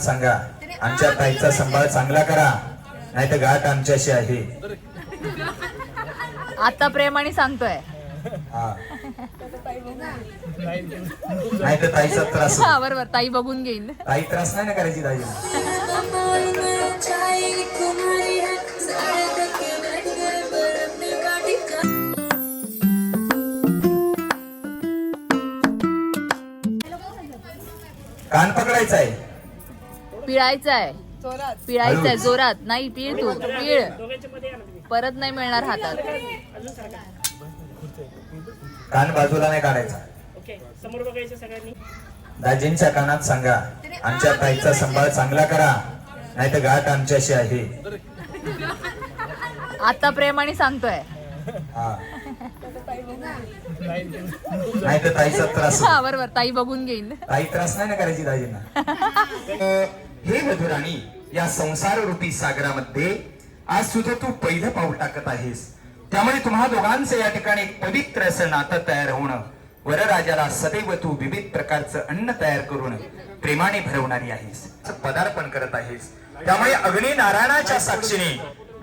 कानात सांगा. आमच्या ताईचा सांभाळ चांगला करा. नाही तर गाठ आमच्याशी आहे. आता प्रेमाने सांगतोय. हा. नाही तर ताईचा त्रास. हा बरोबर. ताई बघून घेईन. ताई त्रास नाही ना करायची दाजी कान पकडायचा आहे पिळायचा आहे पिळायचा आहे जोरात. नाही पिळ तू. पिळ. परत नाही मिळणार हातात. कान बाजूला नाही काढायचा. ओके समोर बघायचं सगळ्यांनी. दाजींच्या कानात सांगा आमच्या ताईचा सांभाळ चांगला करा नाही तर गाठ आमच्याशी आहे. आता प्रेमाने सांगतोय. हा. नाही तर ताईचा त्रास. हा बरोबर. ताई बघून घेईन. ताई त्रास नाही ना करायची दाजींना? हे मधुराणी या संसार रूपी सागरामध्ये आज सुद्धा तू पहिलं पाऊल टाकत आहेस. त्यामुळे तुम्हा दोघांचं या ठिकाणी पवित्र असं नातं तयार होणं वरराजाला सदैव तू विविध प्रकारचं अन्न तयार करून प्रेमाने भरवणारी आहेस. पदार्पण करत आहेस. त्यामुळे अग्नी नारायणाच्या साक्षीने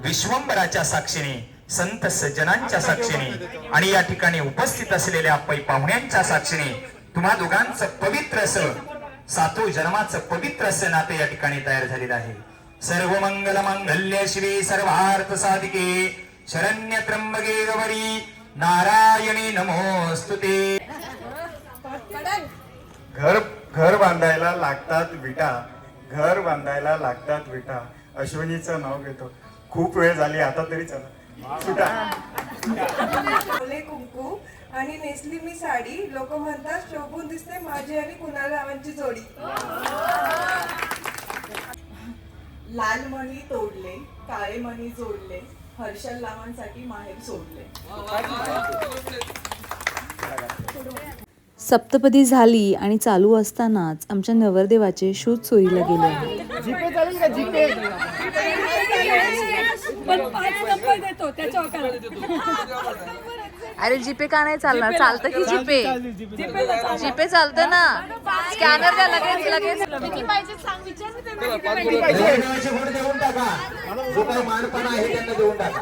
विश्वंभराच्या साक्षीने संत सज्जनांच्या साक्षीने आणि या ठिकाणी उपस्थित असलेल्या पै पाहुण्यांच्या साक्षीने तुम्हा दोघांचं पवित्र असं सातो जन्माचं पवित्र असं नातं या ठिकाणी तयार झालेलं आहे. सर्व मंगल मांगल्य शिवे सर्वार्थ साधिके शरण्य त्र्यंबके गौरी नारायणी नमोस्तुते घर घर बांधायला लागतात विटा घर बांधायला लागतात विटा. अश्विनीचं नाव घेतो. खूप वेळ झाली आता तरी चला. सुटा. कुंकू. आणि नेसली मी साडी. लोक म्हणतात शोभून दिसते माझी आणि कुणाल रावांची जोडी. लाल मणी तोडले काळे मणी जोडले हर्षल लावांसाठी माहेर सोडले. सप्तपदी झाली आणि चालू असतानाच आमच्या नवरदेवाचे शोध चोरीला गेले. अरे जीपे का नाही चालणार? चालतं की जीपे जीपे चालतं ना. स्कॅनर द्या लगेच लगेच. देऊन टाका. जो काही मानपणा आहे त्यांना देऊन टाका.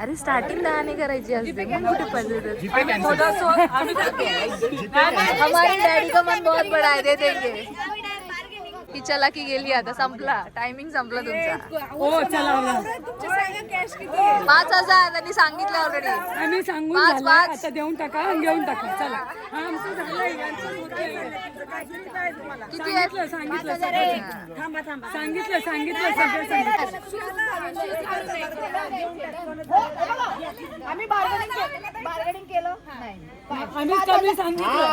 अरे स्टार्टिंग दहाने करायची असते. मग कुठे पैसे हमारे डॅडी का मन बहुत बडा आहे दे देंगे. की चला की गेली आता संपला. टायमिंग संपला तुमचा. हो चला पाच हजार त्यांनी सांगितलं ऑलरेडी आम्ही सांगून पाच, झालं. पाच. आता देऊन टाका आणि घेऊन टाका. चला. हा, आमचं झालंय, यांचं होतंय. किती? सांगितलं सांगितलं सगळं. सांगितलं. सांगितलं सगळं सांगितलं. आम्ही कमी सांगितलं.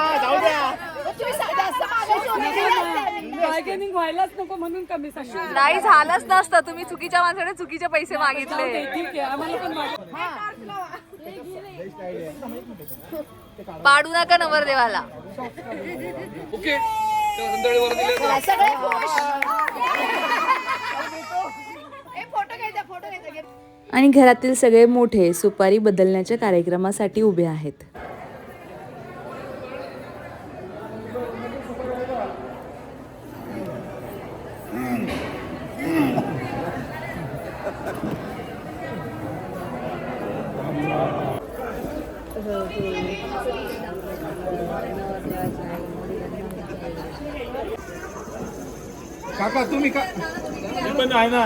बार्गेनिंग व्हायलाच नको म्हणून कमी सांगितलं नाही झालंच नसतं. तुम्ही चुकीच्या माणसाने चुकीचे पैसे मागितले. ठीक आहे. आम्हाला पण. पाडू नका नवरदेवाला आणि घरातील सगळे मोठे सुपारी बदलण्याच्या कार्यक्रमासाठी उभे आहेत. काका तुम्ही का पण आहे ना.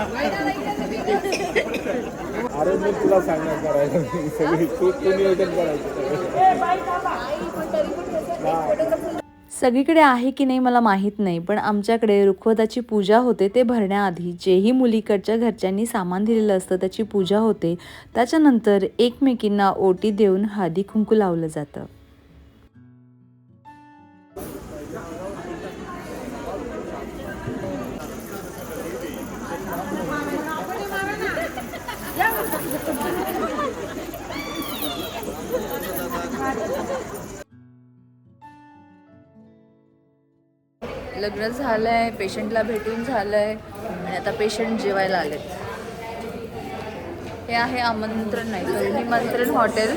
अरे मी तुला सांगणार करायचं सगळी तू तू नियोजन करायचं. सगळीकडे आहे की नाही मला माहीत नाही पण आमच्याकडे रुखवताची पूजा होते ते भरण्याआधी जेही मुलीकडच्या घरच्यांनी सामान दिलेलं असतं त्याची पूजा होते. त्याच्यानंतर एकमेकींना ओटी देऊन हळदी कुंकू लावलं जातं. लग्न झालं आहे पेशंटला भेटून झालंय आणि आता पेशंट जेवायला आलेत. हे आहे आमंत्रण नाही सॉरी निमंत्रण हॉटेल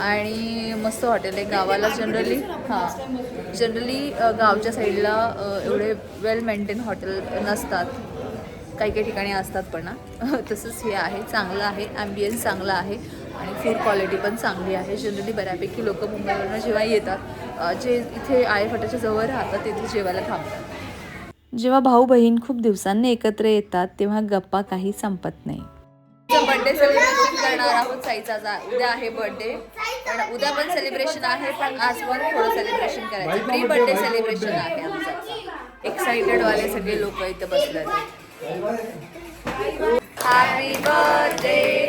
आणि मस्त हॉटेल आहे गावाला जनरली हां. जनरली गावच्या साईडला एवढे वेल मेंटेन हॉटेल नसतात. काही काही ठिकाणी असतात पण तसंच हे आहे चांगलं आहे ॲम्बियन्स चांगला आहे. आणि फूड क्वालिटी पण चांगली आहे. जनरली बऱ्यापैकी लोक मुंबईवरनं जेव्हा येतात जे इथे आय फाट्याच्या जवळ राहतात तिथे जेवायला थांबतात. जेव्हा भाऊ बहीण खूप दिवसांनी एकत्र येतात तेव्हा गप्पा काही संपत नाही. बर्थडे सेलिब्रेशन करणार आहोत. साईचा जा उद्या आहे बर्थडे पण उद्या पण सेलिब्रेशन आहे पण आज पण थोडं सेलिब्रेशन करायचं. प्री बर्थडे सेलिब्रेशन आहे आमचं. एक्साइटेड वाले सगळे लोक इथे बसले हॅपी बर्थडे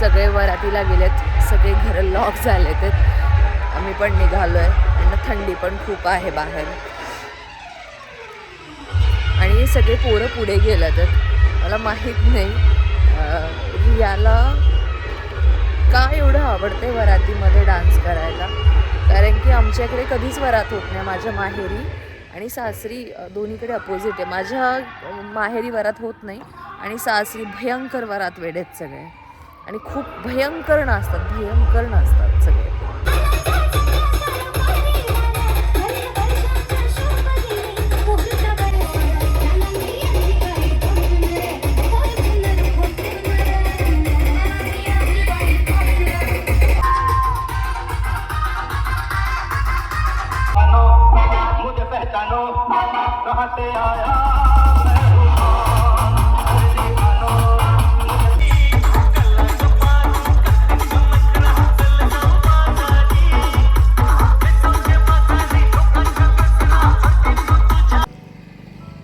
सगळे वरातीला गेलेत सगळे घरं लॉक झाले आहेत आम्ही पण निघालोय. आणि थंडी पण खूप आहे बाहेर. आणि सगळे पोरं पुढे गेलेत. मला माहीत नाही याला का एवढं आवडते वरातीमध्ये डान्स करायला? कारण की आमच्याकडे कधीच वरात होत नाही माझ्या माहेरी. आणि सासरी दोन्हीकडे अपोजिट आहे. माझ्या माहेरी वरात होत नाही. आणि सासरी भयंकर वरात वेडेत सगळे. आणि खूप भयंकर नाचतात भयंकर नाचतात सगळे.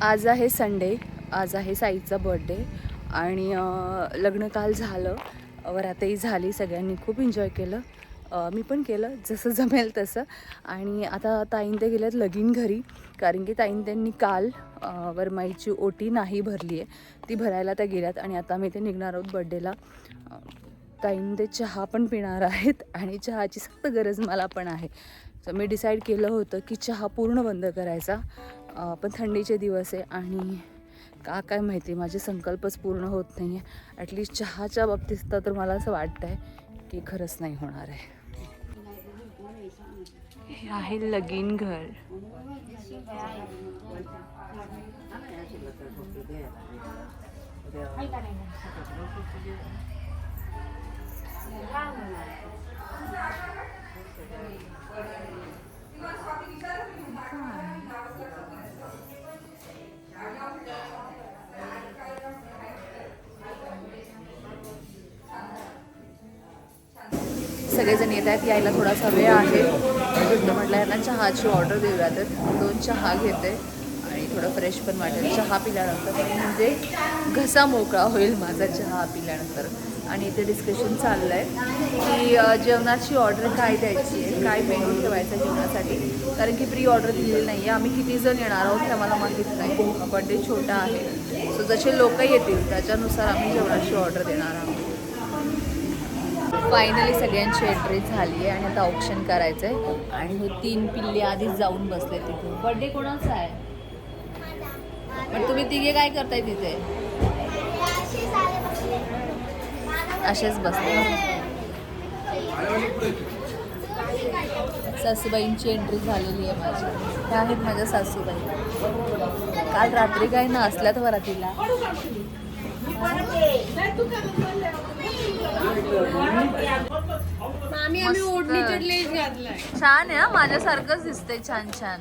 आज आहे संडे आज आहे साईचा बर्थडे आणि लग्न काल झालं. वरातही झाली सगळ्यांनी खूप एन्जॉय केलं. मी पण केलं जसं जमेल तसं. आणि आता ताईन ते गेल्यात लगीन घरी. कारण की ताईन त्यांनी काल वरमाईची ओटी नाही भरली आहे ती भरायला त्या गेल्यात आणि आता मी ते निघणार आहोत बड्डेला ताईन ते चहा पण पिणार आहेत आणि चहाची सक्त गरज मला पण आहे. तर मी डिसाईड केलं होतं की चहा पूर्ण बंद करायचा. पण थंडीचे दिवस आहे आणि का काय माहिती माझे संकल्पच पूर्ण होत नाही आहे ॲटलिस्ट चहाच्या बाबतीत तर मला असं वाटतं आहे की खरंच नाही होणार आहे. हे आहे लगीन घर. सगळेजण येत आहेत यायला थोडासा वेळ आहे. म्हटलं यांना चहाची ऑर्डर देऊ तर दोन चहा घेते आणि थोडं फ्रेश पण वाटेल. चहा पिल्यानंतर म्हणजे घसा मोकळा होईल माझा चहा पिल्यानंतर. आणि इथे डिस्कशन चाललं आहे की जेवणाची ऑर्डर काय द्यायची आहे काय मेनू ठेवायचा जेवणासाठी? कारण की प्री ऑर्डर दिलेली नाही आहे आम्ही किती जण येणार आहोत हे आम्हाला माहीत नाही. बड्डे छोटा आहे. सो जसे लोक येतील त्याच्यानुसार आम्ही जेवणाची ऑर्डर देणार आहोत. फायनली सगळ्यांची एंट्री झाली आहे आणि आता ऑप्शन करायचं आहे आणि हे तीन पिल्ले आधीच जाऊन बसले तिथे बर्थडे कोणाचा आहे? पण तुम्ही तिघे काय करताय तिथे? असेच बसले. सासूबाईंची एंट्री झालेली आहे माझी. त्या आहेत माझ्या सासूबाई. काल रात्री काही वरातीला. ओढणीच्या लेस घातलाय. छान आहे माझ्यासारखंच दिसतंय छान छान.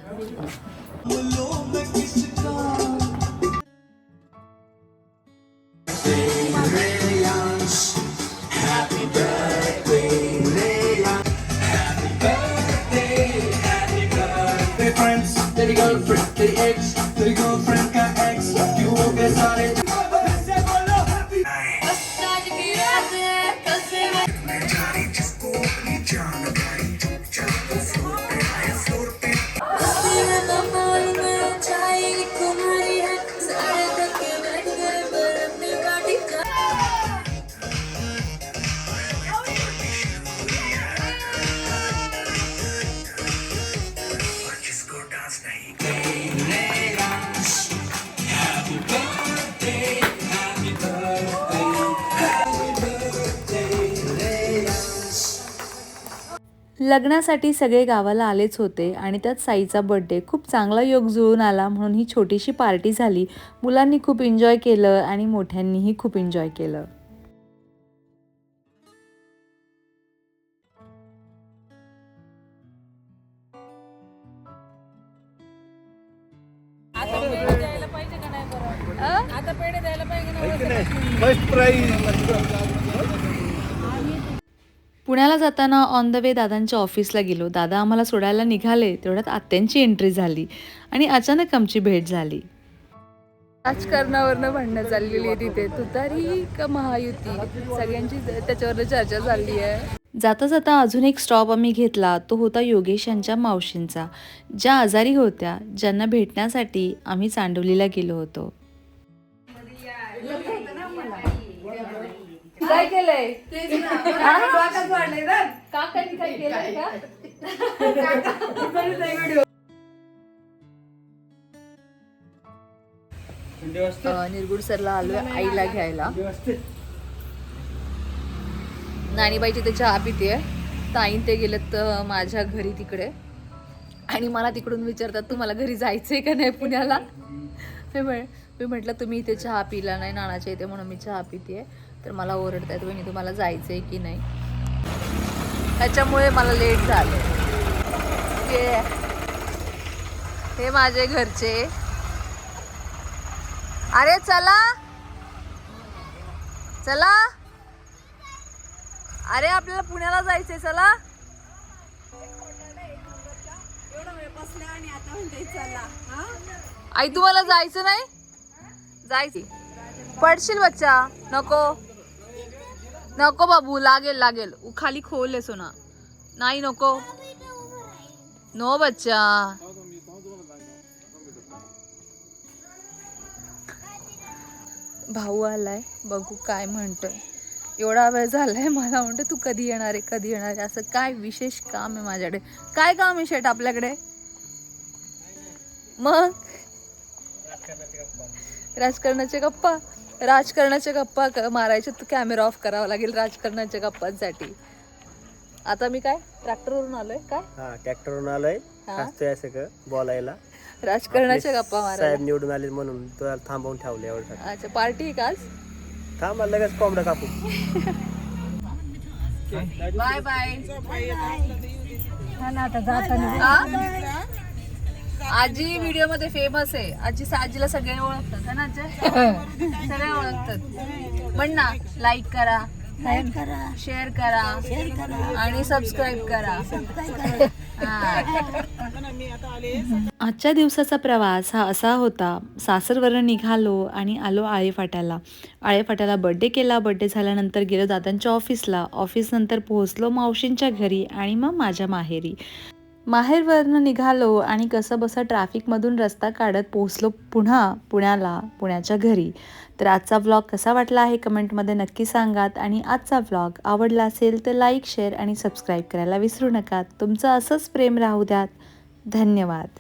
the eggs, लग्नासाठी सगळे गावाला आलेच होते आणि त्यात साईचा बड्डे खूप चांगला योग जुळून आला म्हणून ही छोटीशी पार्टी झाली. मुलांनी खूप एन्जॉय केलं आणि मोठ्यांनीही खूप एन्जॉय केलं. आता पेढे द्यायला पाहिजे पुण्याला जाताना ऑन द वे दादांच्या ऑफिसला गेलो. दादा आम्हाला सोडायला निघाले. तेवढ्यात आत्यांची एंट्री झाली आणि अचानक आमची भेट झाली. राजकारणावरनं भांडणं चाललेली आहे तिथे. तुतारी का महायुती. सगळ्यांची त्याच्यावर चर्चा चालली आहे. जाता जाता अजून एक स्टॉप आम्ही घेतला. तो होता योगेश यांच्या मावशींचा. ज्या आजारी होत्या ज्यांना भेटण्यासाठी आम्ही चांडोलीला गेलो होतो. काय केलंय? काकांनी काय केलंय का? अं, निरगुड सरला आलोय आईला घ्यायला. नाणीबाईची ते चहा पिते ताईन ते गेलेत माझ्या घरी तिकडे. आणि मला तिकडून विचारतात तुम्हाला घरी जायचंय का नाही पुण्याला? मी म्हटलं तुम्ही इथे चहा पिला नाही नानाच्या इथे म्हणून मी चहा पिते तर मला ओरडतायत वहिनी तुम्हाला जायचंय की नाही? त्याच्यामुळे मला लेट झालं. हे हे माझे घरचे. अरे चला. चला. अरे आपल्याला पुण्याला जायचंय चला. आई तुम्हाला जायचं नाही? जायचं. पडशील बच्चा नको. नको बाबू लागेल लागेल. उ- खाली खोल आहे सोना. नाही नको. नो बच्चा. भाऊ आलाय बघू काय म्हणतोय. एवढा वेळ झालाय मला म्हणतो तू कधी येणार आहे कधी येणार आहे? असं काय विशेष काम आहे माझ्याकडे? काय काम आहे शेट आपल्याकडे? मग? राजकारणाचे गप्पा? राजकारणाच्या गप्पा मारायच्या तर कॅमेरा ऑफ करावा लागेल राजकारणाच्या गप्पांसाठी. आता मी काय? ट्रॅक्टरवरून आलोय? काय? हा ट्रॅक्टरवरून आलोय. हसतोय असं ग बोलायला. राजकारणाच्या गप्पा साहेब मारायला निवडून आले म्हणून तुला थांबवून ठेवले एवढं अच्छा पार्टी का आज? थांब मला लगेच कोंबडं कापू. बाय बाय आता जाताना? आजी व्हिडिओमध्ये फेमस आहे. आजी आजीला सगळे ओळखतात है ना आजी? सगळे ओळखतात. म्हण ना लाईक करा शेअर करा. आणि सबस्क्राईब करा. हा. आजच्या दिवसाचा प्रवास हा असा होता. सासरवरून निघालो आणि आलो आळेफाट्याला. आळेफाट्याला बड्डे केला. बड्डे झाल्यानंतर गेलो दादांच्या ऑफिसला ऑफिसनंतर पोहोचलो मावशींच्या घरी आणि मग माझ्या माहेरी. माहेरवरनं निघालो आणि कसं बसं ट्रॅफिकमधून रस्ता काढत पोहोचलो पुन्हा पुण्याला पुण्याच्या घरी. तर आजचा व्लॉग कसा वाटला आहे कमेंटमध्ये नक्की सांगात आणि आजचा व्लॉग आवडला असेल तर लाईक शेअर आणि सबस्क्राईब करायला विसरू नका. तुमचं असंच प्रेम राहू द्यात. धन्यवाद.